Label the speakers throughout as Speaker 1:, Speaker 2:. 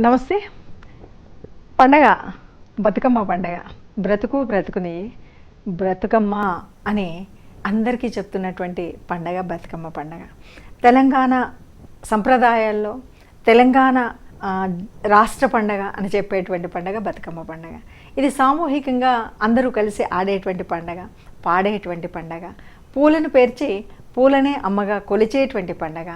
Speaker 1: నమస్తే. పండగ బతుకమ్మ పండగ. బ్రతుకు బ్రతుకుని బ్రతుకమ్మ అని అందరికీ చెప్తున్నటువంటి పండగ బతుకమ్మ పండగ. తెలంగాణ సంప్రదాయాల్లో తెలంగాణ రాష్ట్ర పండగ అని చెప్పేటువంటి పండగ బతుకమ్మ పండగ. ఇది సామూహికంగా అందరూ కలిసి ఆడేటువంటి పండగ పాడేటువంటి పండగ. పూలను పేర్చి పూలనే అమ్మగా కొలిచేటువంటి పండగ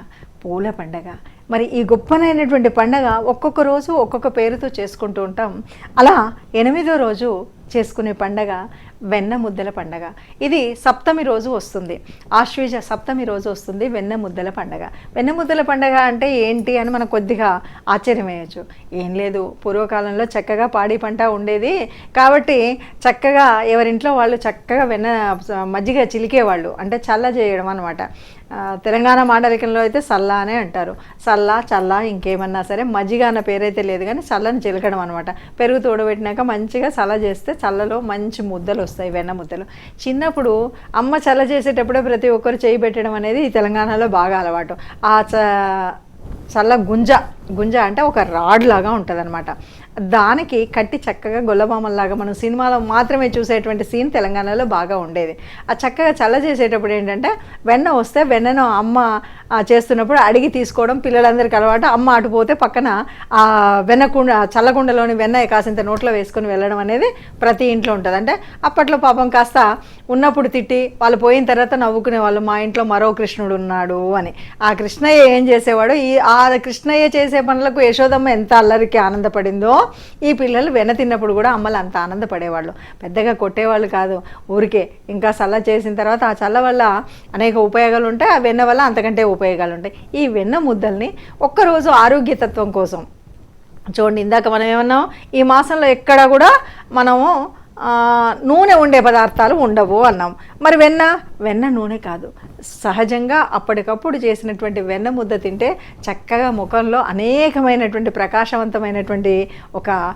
Speaker 1: పూల పండగ. మరి ఈ గొప్పనైనటువంటి పండగ ఒక్కొక్క రోజు ఒక్కొక్క పేరుతో చేసుకుంటూ ఉంటాం. అలా ఎనిమిదో రోజు చేసుకునే పండగ వెన్న ముద్దల పండగ. ఇది సప్తమి రోజు వస్తుంది. ఆశ్వేజ సప్తమి రోజు వస్తుంది వెన్న ముద్దల పండగ. వెన్న ముద్దల పండగ అంటే ఏంటి అని మనం కొద్దిగా ఆశ్చర్యమేయచ్చు. ఏం లేదు పూర్వకాలంలో చక్కగా పాడి పంట ఉండేది. కాబట్టి చక్కగా ఎవరింట్లో వాళ్ళు చక్కగా వెన్న మజ్జిగ చిలికేవాళ్ళు. అంటే చల్ల చేయడం అనమాట తెలంగాణ మాండలికంలో అయితే సల్లా అనే అంటారు. సల్లా చల్లా ఇంకేమన్నా సరే మజ్జిగ అన్న పేరైతే లేదు కానీ చల్లని చిలకడం అనమాట పెరుగు తోడబెట్టినాక మంచిగా చల్ల చేస్తే చల్లలో మంచి ముద్దలు వస్తాయి వెన్న ముద్దలు. చిన్నప్పుడు అమ్మ చల్ల చేసేటప్పుడే ప్రతి ఒక్కరు చేయి పెట్టడం అనేది ఈ తెలంగాణలో బాగా అలవాటు. ఆ చ చల్ల గుంజ గుంజ అంటే ఒక రాడ్ లాగా ఉంటుంది దానికి కట్టి చక్కగా గొల్లబామల్లాగా మనం సినిమాలో మాత్రమే చూసేటువంటి సీన్ తెలంగాణలో బాగా ఉండేది. ఆ చక్కగా చల్ల చేసేటప్పుడు ఏంటంటే వెన్న వస్తే వెన్నను అమ్మ చేస్తున్నప్పుడు అడిగి తీసుకోవడం పిల్లలందరికీ అలవాటు. అమ్మ అటు పోతే పక్కన ఆ వెన్నకుండ చల్లకుండలోని వెన్న కాసింత నోట్లో వేసుకొని వెళ్ళడం అనేది ప్రతి ఇంట్లో ఉంటుంది. అంటే అప్పట్లో పాపం కాస్త ఉన్నప్పుడు తిట్టి వాళ్ళు పోయిన తర్వాత నవ్వుకునే వాళ్ళు మా ఇంట్లో మరో కృష్ణుడు ఉన్నాడు అని. ఆ కృష్ణయ్య ఏం చేసేవాడు? ఈ ఆ కృష్ణయ్య చేసే పనులకు యశోదమ్మ ఎంత అల్లరికి ఆనందపడిందో ఈ పిల్లలు వెన్న తిన్నప్పుడు కూడా అమ్మలు అంత ఆనందపడేవాళ్ళు. పెద్దగా కొట్టేవాళ్ళు కాదు. ఊరికే ఇంకా చల్ల చేసిన తర్వాత ఆ చల్ల వల్ల అనేక ఉపయోగాలు ఉంటాయి ఆ వెన్న వల్ల అంతకంటే ఉపయోగాలు ఉంటాయి. ఈ వెన్న ముద్దల్ని ఒక్కరోజు ఆరోగ్యతత్వం కోసం. చూడండి ఇందాక మనం ఏమన్నాం? ఈ మాసంలో ఎక్కడ కూడా మనము నూనె ఉండే పదార్థాలు ఉండవు అన్నాం. మరి వెన్న? వెన్న నూనె కాదు. సహజంగా అప్పటికప్పుడు చేసినటువంటి వెన్న ముద్ద తింటే చక్కగా ముఖంలో అనేకమైనటువంటి ప్రకాశవంతమైనటువంటి ఒక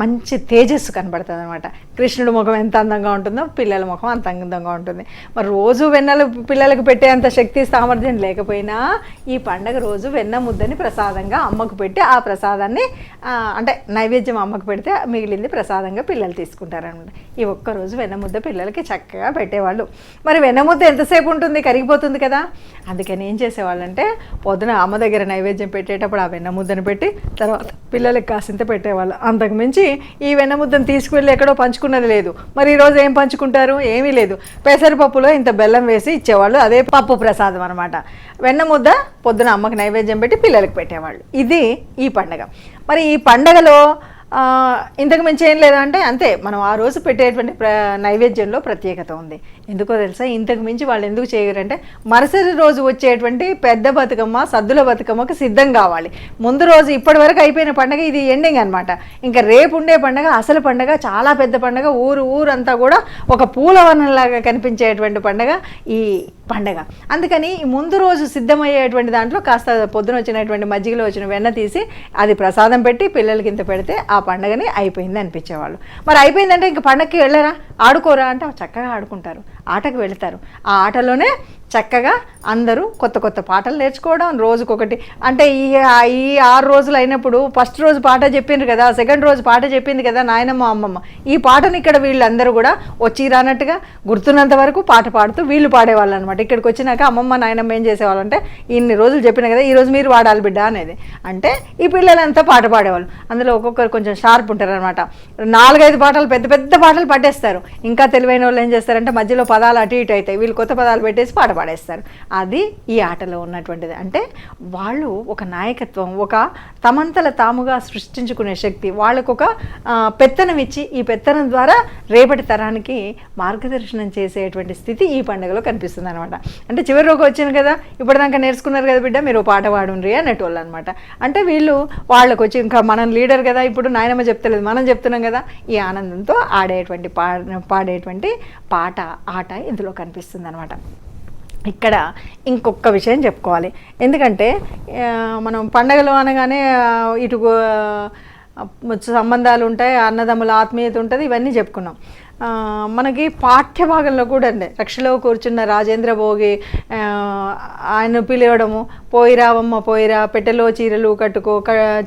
Speaker 1: మంచి తేజస్సు కనబడుతుంది అనమాట కృష్ణుడి ముఖం ఎంత అందంగా ఉంటుందో పిల్లల ముఖం అంత అందంగా ఉంటుంది. మరి రోజు వెన్నలు పిల్లలకు పెట్టేంత శక్తి సామర్థ్యం లేకపోయినా ఈ పండగ రోజు వెన్న ముద్దని ప్రసాదంగా అమ్మకు పెట్టి ఆ ప్రసాదాన్ని అంటే నైవేద్యం అమ్మకు పెడితే మిగిలింది ప్రసాదంగా పిల్లలు తీసుకుంటారనమాట ఈ ఒక్క రోజు వెన్న ముద్ద పిల్లలకి చక్కగా పెట్టేవాళ్ళు. మరి వెన్న ముద్ద ఎంతసేపు ఉంటుంది? కరిగిపోతుంది కదా. అందుకని ఏం చేసేవాళ్ళంటే పొద్దున అమ్మ దగ్గర నైవేద్యం పెట్టేటప్పుడు ఆ వెన్న ముద్దను పెట్టి తర్వాత పిల్లలకి కాసింత పెట్టేవాళ్ళు. అంతకు అంతకుమించి ఈ వెన్న ముద్దను తీసుకువెళ్ళి ఎక్కడో పంచుకున్నది లేదు. మరి ఈరోజు ఏం పంచుకుంటారు? ఏమీ లేదు. పెసరపప్పులో ఇంత బెల్లం వేసి ఇచ్చేవాళ్ళు అదే పప్పు ప్రసాదం అనమాట వెన్న ముద్ద పొద్దున అమ్మకి నైవేద్యం పెట్టి పిల్లలకు పెట్టేవాళ్ళు. ఇది ఈ పండగ. మరి ఈ పండగలో ఇంతకు మించి ఏం లేదంటే అంతే. మనం ఆ రోజు పెట్టేటువంటి ప్ర నైవేద్యంలో ప్రత్యేకత ఉంది. ఎందుకో తెలుసా? ఇంతకు మించి వాళ్ళు ఎందుకు చేయరంటే మరుసటి రోజు వచ్చేటువంటి పెద్ద బతుకమ్మ సద్దుల బతుకమ్మకి సిద్ధం కావాలి. ముందు రోజు ఇప్పటి వరకు అయిపోయిన పండగ ఇది ఎండింగ్ అనమాట ఇంకా రేపు ఉండే పండగ అసలు పండగ చాలా పెద్ద పండగ ఊరు ఊరంతా కూడా ఒక పూలవనంలాగా కనిపించేటువంటి పండగ ఈ పండగ. అందుకని ఈ ముందు రోజు సిద్ధమయ్యేటువంటి దాంట్లో కాస్త పొద్దున వచ్చినటువంటి మజ్జిగలో వచ్చిన వెన్న తీసి అది ప్రసాదం పెట్టి పిల్లలకి ఇంత పెడితే ఆ పండగని అయిపోయింది అనిపించేవాళ్ళు. మరి అయిపోయిందంటే ఇంక పండగకి వెళ్ళరా? ఆడుకోరా అంటే చక్కగా ఆడుకుంటారు. ఆటకు వెళతారు. ఆ ఆటలోనే చక్కగా అందరూ కొత్త కొత్త పాటలు నేర్చుకోవడం రోజుకొకటి అంటే ఈ ఈ ఆరు రోజులు అయినప్పుడు ఫస్ట్ రోజు పాట చెప్పిండ్రు కదా సెకండ్ రోజు పాట చెప్పింది కదా నాయనమ్మ అమ్మమ్మ. ఈ పాటను ఇక్కడ వీళ్ళందరూ కూడా వచ్చి రానట్టుగా గుర్తున్నంత వరకు పాట పాడుతూ వీళ్ళు పాడేవాళ్ళు అనమాట ఇక్కడికి వచ్చినాక అమ్మమ్మ నాయనమ్మ ఏం చేసేవాళ్ళు అంటే ఇన్ని రోజులు చెప్పిన కదా ఈరోజు మీరు పాడాలి బిడ్డ అనేది. అంటే ఈ పిల్లలంతా పాట పాడేవాళ్ళు. అందులో ఒక్కొక్కరు కొంచెం షార్ప్ ఉంటారనమాట. నాలుగైదు పాటలు పెద్ద పెద్ద పాటలు పట్టేస్తారు. ఇంకా తెలివైన వాళ్ళు ఏం చేస్తారంటే మధ్యలో పదాలు అటు ఇటు అవుతాయి. వీళ్ళు కొత్త పదాలు పెట్టేసి పాట పాడేస్తారు. అది ఈ ఆటలో ఉన్నటువంటిది. అంటే వాళ్ళు ఒక నాయకత్వం ఒక తమంతల తాముగా సృష్టించుకునే శక్తి వాళ్ళకు ఒక పెత్తనం ఇచ్చి ఈ పెత్తనం ద్వారా రేపటి తరానికి మార్గదర్శనం చేసేటువంటి స్థితి ఈ పండుగలో కనిపిస్తుంది అనమాట అంటే చివరి రోజు వచ్చింది కదా ఇప్పటిదాకా నేర్చుకున్నారు కదా బిడ్డ మీరు పాట పాడుండ్రి అన్నట్టు అనమాట అంటే వీళ్ళు వాళ్ళకు వచ్చి ఇంకా మనం లీడర్ కదా ఇప్పుడు నాయనమ్మ చెప్తలేదు మనం చెప్తున్నాం కదా ఈ ఆనందంతో ఆడేటువంటి పా పాడేటువంటి పాట ఆట ఇందులో కనిపిస్తుంది అనమాట ఇక్కడ ఇంకొక విషయం చెప్పుకోవాలి. ఎందుకంటే మనం పండగలు అనగానే ఇటు సంబంధాలు ఉంటాయి అన్నదమ్ముల ఆత్మీయత ఉంటుంది ఇవన్నీ చెప్పుకున్నాం. మనకి పాఠ్య భాగంలో కూడా అండి. రక్షలో కూర్చున్న రాజేంద్ర భోగి ఆయన పిలవడము పోయిరావమ్మ పోయిరా పెట్టెలో చీరలు కట్టుకో క-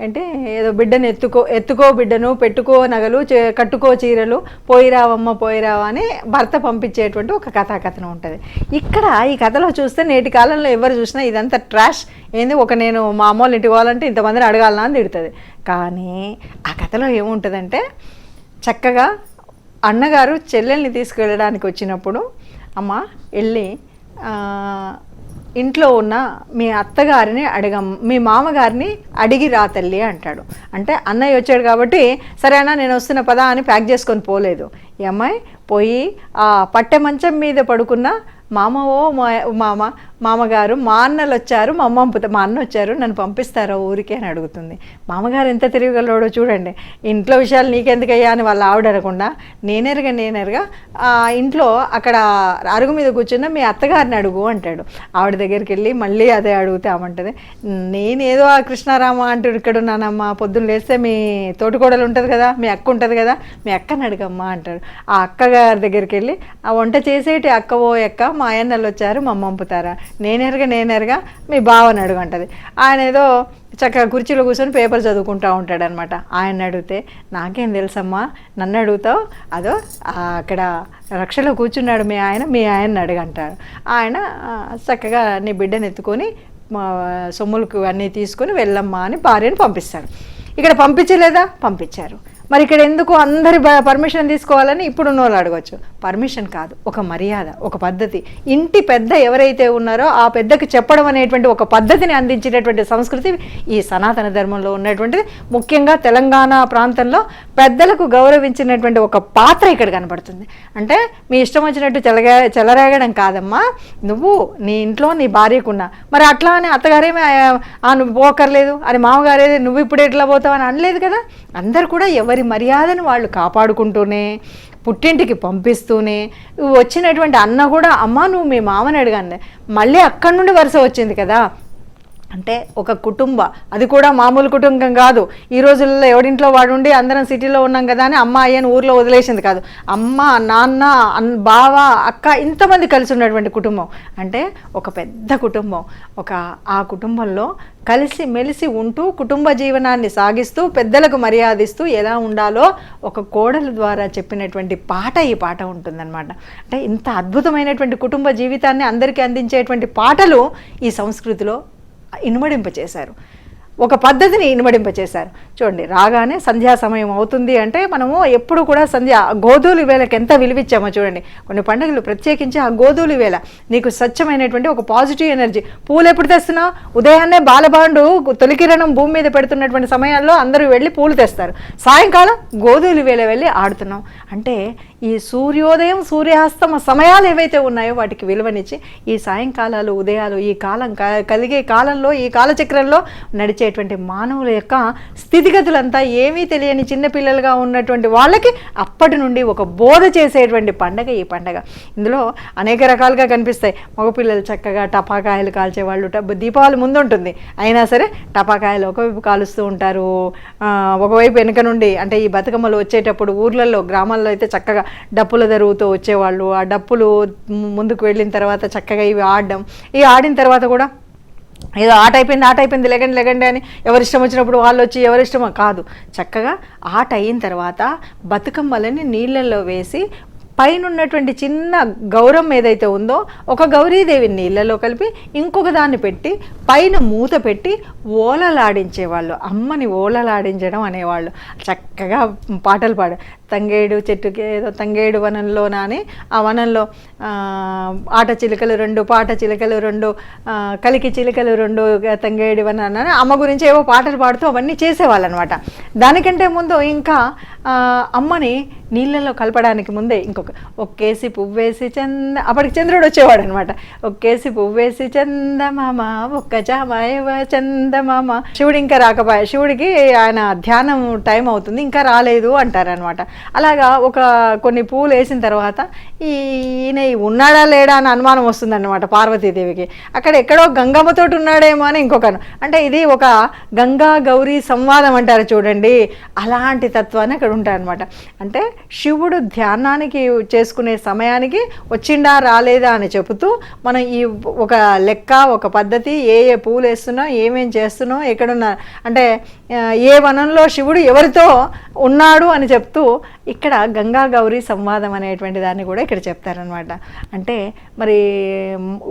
Speaker 1: ఏంటి ఏదో బిడ్డను ఎత్తుకో ఎత్తుకో బిడ్డను పెట్టుకో నగలు చే- కట్టుకో చీరలు పోయిరావమ్మ పోయిరావా అని భర్త పంపించేటువంటి ఒక కథాకథనం ఉంటుంది. ఇక్కడ ఈ కథలో చూస్తే నేటి కాలంలో ఎవరు చూసినా ఇదంతా ట్రాష్. ఏంది ఒక నేను మా అమ్మ ఇంటికి పోవాలంటే ఇంతమందిని అడగాలనా అని తిడుతుంది. కానీ ఆ కథలో ఏముంటుందంటే చక్కగా అన్నగారు చెల్లెల్ని తీసుకెళ్ళడానికి వచ్చినప్పుడు అమ్మ వెళ్ళి ఇంట్లో ఉన్న మీ అత్తగారిని అడగం మీ మామగారిని అడిగి రా తల్లి అంటాడు. అంటే అన్నయ్య వచ్చాడు కాబట్టి సరే అన్న నేను వస్తున్న పదా అని ప్యాక్ చేసుకొని పోలేదు. ఈ అమ్మాయి పోయి ఆ పట్టె మంచం మీద పడుకున్న మామ ఓ మా- మామ మామగారు మా అన్నలు వచ్చారు మా అమ్మ పంపుతా మా అన్న వచ్చారు నన్ను పంపిస్తారా ఊరికే అని అడుగుతుంది. మామగారు ఎంత తిరగలడో చూడండి. ఇంట్లో విషయాలు నీకెందుకయ్యా అని వాళ్ళ ఆవిడ అనకుండా నేనెరగా నేనెరగా ఆ ఇంట్లో అక్కడ అరుగు మీద కూర్చున్న మీ అత్తగారిని అడుగు అంటాడు. ఆవిడ దగ్గరికి వెళ్ళి మళ్ళీ అదే అడిగితే ఆమంటది. నేనేదో ఆ కృష్ణారామ అంటూ ఇక్కడ ఉన్నానమ్మా పొద్దున్న లేస్తే మీ తోటికోడలు ఉంటుంది కదా మీ అక్క ఉంటుంది కదా మీ అక్కని అడుగమ్మా అంటాడు. ఆ అక్కగారి దగ్గరికి వెళ్ళి ఆ వంట చేసేటి అక్క ఓ అక్క మా అయ్యన్నలు వచ్చారు మా పంపుతారా నేనెరగా నేనెరగా మీ బావని అడుగు ఆయన ఏదో చక్కగా కుర్చీలో కూర్చొని పేపర్ చదువుకుంటా ఉంటాడనమాట. ఆయన అడిగితే నాకేం తెలుసమ్మా? నన్ను అడుగుతావు? అదో అక్కడ రక్షలో కూర్చున్నాడు మీ ఆయన మీ ఆయన్ని అడగంటాడు ఆయన చక్కగా నీ బిడ్డను ఎత్తుకొని మా సొమ్ములకు అన్నీ తీసుకొని వెళ్ళమ్మా అని భార్యను పంపిస్తాడు. ఇక్కడ పంపించలేదా? పంపించారు. మరి ఇక్కడ ఎందుకు అందరి పర్మిషన్ తీసుకోవాలని ఇప్పుడు వాళ్ళు అడగచ్చు. పర్మిషన్ కాదు ఒక మర్యాద ఒక పద్ధతి. ఇంటి పెద్ద ఎవరైతే ఉన్నారో ఆ పెద్దకి చెప్పడం అనేటువంటి ఒక పద్ధతిని అందించినటువంటి సంస్కృతి ఈ సనాతన ధర్మంలో ఉన్నటువంటిది. ముఖ్యంగా తెలంగాణ ప్రాంతంలో పెద్దలకు గౌరవించినటువంటి ఒక పాత్ర ఇక్కడ కనబడుతుంది. అంటే మీ ఇష్టం వచ్చినట్టు చెలగా చెలరేగడం కాదమ్మా. నువ్వు నీ ఇంట్లో నీ భార్యకున్నా. మరి అట్లా అని అత్తగారేమి ఆ, నువ్వు పోకర్లేదు. అని మామగారేది నువ్వు ఇప్పుడు ఎట్లా పోతావు అని అనలేదు కదా. అందరు కూడా ఎవరి మర్యాదను వాళ్ళు కాపాడుకుంటూనే పుట్టింటికి పంపిస్తూనే వచ్చినటువంటి అన్న కూడా అమ్మ నువ్వు మీ మామని అడిగాను. మళ్ళీ అక్కడి నుండి వరుస వచ్చింది కదా. అంటే ఒక కుటుంబ. అది కూడా మామూలు కుటుంబం కాదు. ఈ రోజుల్లో ఎవడింట్లో వాడుండి అందరం సిటీలో ఉన్నాం కదా అని అమ్మ అయ్యని ఊర్లో వదిలేసింది కాదు. అమ్మ నాన్న అన్ బావ అక్క ఇంతమంది కలిసి ఉన్నటువంటి కుటుంబం. అంటే ఒక పెద్ద కుటుంబం. ఒక ఆ కుటుంబంలో కలిసి మెలిసి ఉంటూ కుటుంబ జీవనాన్ని సాగిస్తూ పెద్దలకు మర్యాదిస్తూ ఎలా ఉండాలో ఒక కోడల ద్వారా చెప్పినటువంటి పాట ఈ పాట ఉంటుందన్నమాట. అంటే ఇంత అద్భుతమైనటువంటి కుటుంబ జీవితాన్ని అందరికీ అందించేటువంటి పాటలు ఈ సంస్కృతిలో ఇనుమడింపచేశారు. ఒక పద్ధతిని ఇనుమడింపచేశారు. చూడండి రాగానే సంధ్యా సమయం అవుతుంది అంటే మనము ఎప్పుడు కూడా సంధ్య గోధూలి వేళకి ఎంత విలువిచ్చామో చూడండి. కొన్ని పండుగలు ప్రత్యేకించి ఆ గోధూలి వేళ నీకు స్వచ్ఛమైనటువంటి ఒక పాజిటివ్ ఎనర్జీ. పూలు ఎప్పుడు తెస్తున్నావు ఉదయాన్నే బాలబాండు తొలికిరణం భూమి మీద పెడుతున్నటువంటి సమయాల్లో అందరూ వెళ్ళి పూలు తెస్తారు. సాయంకాలం గోధూలి వేళ వెళ్ళి ఆడుతున్నాం. అంటే ఈ సూర్యోదయం సూర్యాస్తమ సమయాలు ఏవైతే ఉన్నాయో వాటికి విలువనిచ్చి ఈ సాయంకాలాలు ఉదయాలు ఈ కాలం క- కలిగే కాలంలో ఈ కాలచక్రంలో నడిచేటువంటి మానవుల యొక్క స్థితిగతులంతా ఏమీ తెలియని చిన్నపిల్లలుగా ఉన్నటువంటి వాళ్ళకి అప్పటి నుండి ఒక బోధ చేసేటువంటి పండగ ఈ పండగ. ఇందులో అనేక రకాలుగా కనిపిస్తాయి. మగపిల్లలు చక్కగా టపాకాయలు కాల్చేవాళ్ళు టప్ దీపావళి ముందు ఉంటుంది అయినా సరే టపాకాయలు ఒకవైపు కాలుస్తూ ఉంటారు. ఒకవైపు వెనుక నుండి అంటే ఈ బతుకమ్మలు వచ్చేటప్పుడు ఊర్లలో గ్రామాల్లో అయితే చక్కగా డప్పుల దరువుతో వచ్చేవాళ్ళు. ఆ డప్పులు ముందుకు వెళ్ళిన తర్వాత చక్కగా ఇవి ఆడడం. ఇవి ఆడిన తర్వాత కూడా ఏదో ఆట అయిపోయింది ఆట అయిపోయింది లెగండి లెగండి అని ఎవరిష్టం వచ్చినప్పుడు వాళ్ళు వచ్చి ఎవరిష్టమో కాదు. చక్కగా ఆట అయిన తర్వాత బతుకమ్మలని నీళ్ళల్లో వేసి పైన ఉన్నటువంటి చిన్న గౌరం ఏదైతే ఉందో ఒక గౌరీదేవిని నీళ్ళలో కలిపి ఇంకొక దాన్ని పెట్టి పైన మూత పెట్టి ఓలలాడించేవాళ్ళు అమ్మని ఓలలాడించడం అనేవాళ్ళు. చక్కగా పాటలు పాడు తంగేడు చెట్టుకి ఏదో తంగేడు వనంలో నాని ఆ వనంలో ఆట చిలుకలు రెండు పాట చిలుకలు రెండు కలికి చిలుకలు రెండు తంగేడు వనం అని అమ్మ గురించి ఏవో పాటలు పాడుతూ అవన్నీ చేసేవాళ్ళు అనమాట దానికంటే ముందు ఇంకా అమ్మని నీళ్ళలో కలపడానికి ముందే ఒక ఒక్కేసి పువ్వేసి చంద అప్పటికి చంద్రుడు వచ్చేవాడు అనమాట ఒక్కేసి పువ్వేసి చందమామ ఒక్క జామాయవ చందమామ శివుడు ఇంకా రాకపోయా శివుడికి ఆయన ధ్యానం టైం అవుతుంది ఇంకా రాలేదు అంటారనమాట అలాగా ఒక కొన్ని పూలు వేసిన తర్వాత ఈ ఈయన ఉన్నాడా లేడా అని అనుమానం వస్తుందన్నమాట పార్వతీదేవికి. అక్కడ ఎక్కడో గంగమ్మతోటి ఉన్నాడేమో అని ఇంకొకను అంటే ఇది ఒక గంగా గౌరీ సంవాదం అంటారు చూడండి. అలాంటి తత్వాన్ని అక్కడ ఉంటాయన్నమాట అంటే శివుడు ధ్యానానికి చేసుకునే సమయానికి వచ్చిండా రాలేదా అని చెబుతూ మనం ఈ ఒక లెక్క ఒక పద్ధతి ఏ ఏ పూలు వేస్తున్నాం ఏమేం చేస్తున్నాం ఎక్కడున్నా అంటే ఏ వనంలో శివుడు ఎవరితో ఉన్నాడు అని చెప్తూ ఇక్కడ గంగా గౌరీ సంవాదం అనేటువంటి దాన్ని కూడా ఇక్కడ చెప్తారనమాట అంటే మరి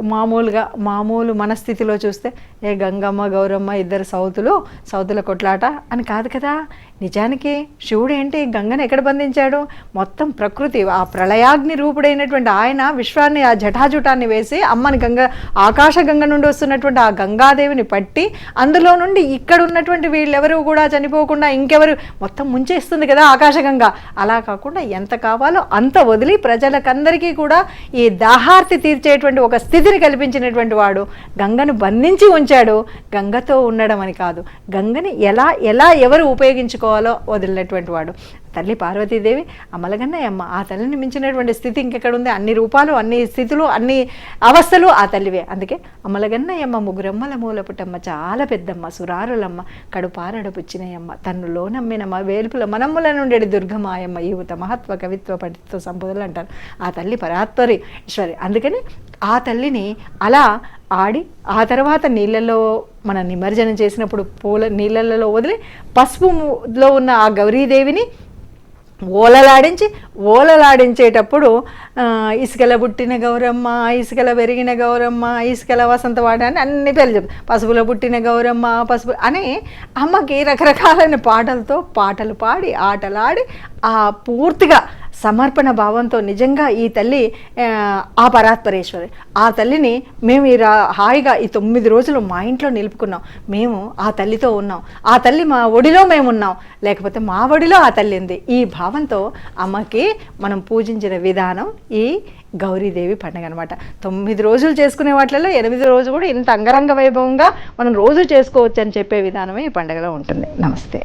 Speaker 1: మామూలుగా మామూలు మనస్థితిలో చూస్తే ఏ గంగమ్మ గౌరమ్మ ఇద్దరు సౌతులు సౌతుల కొట్లాట అని కాదు కదా. నిజానికి శివుడు ఏంటి? గంగను ఎక్కడ బంధించాడు? మొత్తం ప్రకృతి ఆ ప్రళయాగ్ని రూపుడైనటువంటి ఆయన విశ్వాన్ని ఆ జటాజుటాన్ని వేసి అమ్మని గంగ ఆకాశ గంగ నుండి వస్తున్నటువంటి ఆ గంగాదేవిని పట్టి అందులో నుండి ఇక్కడ ఉన్నటువంటి వీళ్ళెవరు కూడా చనిపోకుండా ఇంకెవరు మొత్తం ముంచేస్తుంది కదా ఆకాశగంగ అలా కాకుండా ఎంత కావాలో అంత వదిలి ప్రజలకందరికీ కూడా ఈ దాహార్తి తీర్చేటువంటి ఒక స్థితిని కల్పించినటువంటి వాడు గంగను బంధించి ఉంచాడు. గంగతో ఉండడం అని కాదు. గంగని ఎలా ఎలా ఎవరు ఉపయోగించుకో ఉపయోగించుకోవాలో వదిలినటువంటి వాడు. తల్లి పార్వతీదేవి అమ్మలగన్నయ్యమ్మ ఆ తల్లిని మించినటువంటి స్థితి ఇంకెక్కడ ఉంది అన్ని రూపాలు అన్ని స్థితులు అన్ని అవస్థలు ఆ తల్లివే. అందుకే అమ్మలగన్నయ్యమ్మ ముగ్గురమ్మల మూలపుటమ్మ చాలా పెద్దమ్మ సురారులమ్మ కడుపారడపుచ్చినయమ్మ తన్నులో నమ్మినమ్మ వేల్పుల మనమ్ముల నుండి దుర్గమాయమ్మ యువత మహత్వ కవిత్వ పఠిత్వ సంపదలు అంటారు. ఆ తల్లి పరాత్పరి ఈశ్వరి. అందుకని ఆ తల్లిని అలా ఆడి ఆ తర్వాత నీళ్ళల్లో మన నిమజ్జనం చేసినప్పుడు పూల నీళ్ళల్లో వదిలి పసుపులో ఉన్న ఆ గౌరీదేవిని ఓలలాడించి ఓలలాడించేటప్పుడు ఇసుకల పుట్టిన గౌరమ్మ ఇసుకల పెరిగిన గౌరమ్మ ఇసుకల వసంతవాడ అని అన్ని పేర్లు చెప్పు పసుపులో పుట్టిన గౌరమ్మ పసుపు అని అమ్మకి రకరకాలైన పాటలతో పాటలు పాడి ఆటలాడి ఆ పూర్తిగా సమర్పణ భావంతో నిజంగా ఈ తల్లి ఆ, పరాత్పరేశ్వరి. ఆ తల్లిని మేము ఈ హాయిగా ఈ తొమ్మిది రోజులు మా ఇంట్లో నిలుపుకున్నాం. మేము ఆ తల్లితో ఉన్నాం. ఆ తల్లి మా ఒడిలో మేము ఉన్నాం. లేకపోతే మా ఒడిలో ఆ తల్లి ఉంది. ఈ భావంతో అమ్మకి మనం పూజించిన విధానం ఈ గౌరీదేవి పండుగ అనమాట తొమ్మిది రోజులు చేసుకునే వాటిలో ఎనిమిది రోజు కూడా ఇంత అంగరంగ వైభవంగా మనం రోజు చేసుకోవచ్చు అని చెప్పే విధానమే ఈ పండుగలో ఉంటుంది. నమస్తే.